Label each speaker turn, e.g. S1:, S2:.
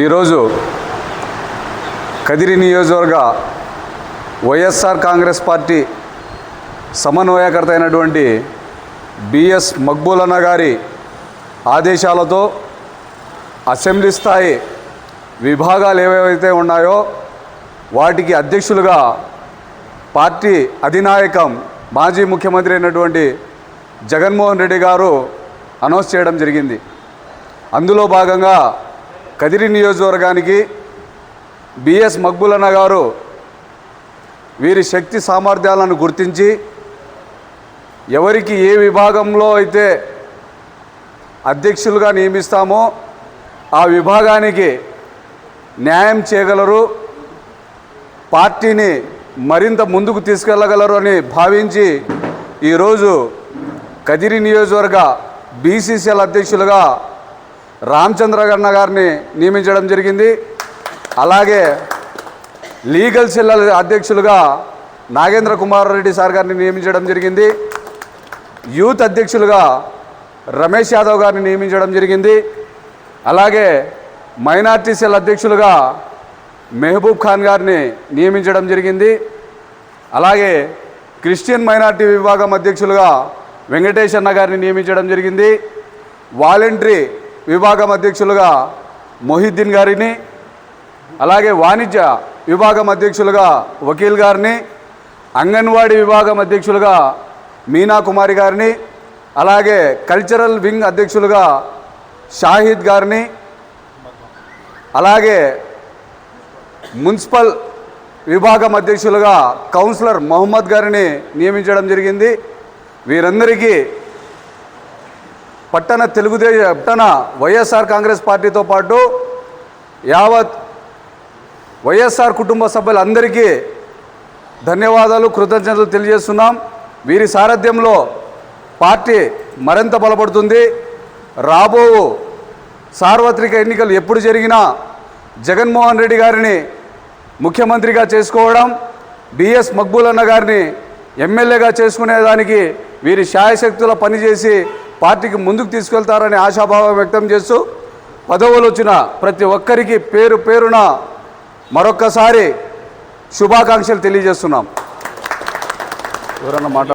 S1: ఈరోజు కదిరి నియోజకవర్గ వైఎస్ఆర్ కాంగ్రెస్ పార్టీ సమన్వయకర్త అయినటువంటి బిఎస్ మక్బూలన్న గారి ఆదేశాలతో అసెంబ్లీ స్థాయి విభాగాలు ఏవైతే ఉన్నాయో వాటికి అధ్యక్షులుగా పార్టీ అధినాయకం మాజీ ముఖ్యమంత్రి అయినటువంటి జగన్మోహన్ రెడ్డి గారు అనౌన్స్ చేయడం జరిగింది. అందులో భాగంగా కదిరి నియోజకవర్గానికి బిఎస్ మక్బులన్న గారు వీరి శక్తి సామర్థ్యాలను గుర్తించి ఎవరికి ఏ విభాగంలో అయితే అధ్యక్షులుగా నియమిస్తామో ఆ విభాగానికి న్యాయం చేయగలరు పార్టీని మరింత ముందుకు తీసుకెళ్ళగలరు అని భావించి ఈరోజు కదిరి నియోజకవర్గ బీసీసీఎల్ అధ్యక్షులుగా రామచంద్రగన్న గారిని నియమించడం జరిగింది. అలాగే లీగల్ సెల్ అధ్యక్షులుగా నాగేంద్ర కుమార్ రెడ్డి సార్ గారిని నియమించడం జరిగింది. యూత్ అధ్యక్షులుగా రమేష్ యాదవ్ గారిని నియమించడం జరిగింది. అలాగే మైనార్టీ సెల్ అధ్యక్షులుగా మెహబూబ్ ఖాన్ గారిని నియమించడం జరిగింది. అలాగే క్రిస్టియన్ మైనార్టీ విభాగం అధ్యక్షులుగా వెంకటేష్ అన్న గారిని నియమించడం జరిగింది. వాలంటరీ విభాగం అధ్యక్షులుగా మొహిద్దీన్ గారిని అలాగే వాణిజ్య విభాగం అధ్యక్షులుగా వకీల్ గారిని అంగన్వాడీ విభాగం అధ్యక్షులుగా మీనా కుమారి గారిని అలాగే కల్చరల్ వింగ్ అధ్యక్షులుగా షాహిద్ గారిని అలాగే మున్సిపల్ విభాగం అధ్యక్షులుగా కౌన్సిలర్ మహమ్మద్ గారిని నియమించడం జరిగింది. వీరందరికీ పట్టణ తెలుగుదేశం పట్టణ వైఎస్ఆర్ కాంగ్రెస్ పార్టీతో పాటు యావత్ వైఎస్ఆర్ కుటుంబ సభ్యులందరికీ ధన్యవాదాలు కృతజ్ఞతలు తెలియజేస్తున్నాం. వీరి సారథ్యంలో పార్టీ మరింత బలపడుతుంది. రాబో సార్వత్రిక ఎన్నికలు ఎప్పుడు జరిగినా జగన్మోహన్ రెడ్డి గారిని ముఖ్యమంత్రిగా చేసుకోవడం బిఎస్ మక్బూలన్న గారిని ఎమ్మెల్యేగా చేసుకునేదానికి వీరి శాయశక్తుల పనిచేసి పార్టీకి ముందుకు తీసుకెళ్తారని ఆశాభావం వ్యక్తం చేస్తూ పదవులు వచ్చిన ప్రతి ఒక్కరికి పేరు పేరున మరొక్కసారి శుభాకాంక్షలు తెలియజేస్తున్నాం. ఎవరన్నా మాట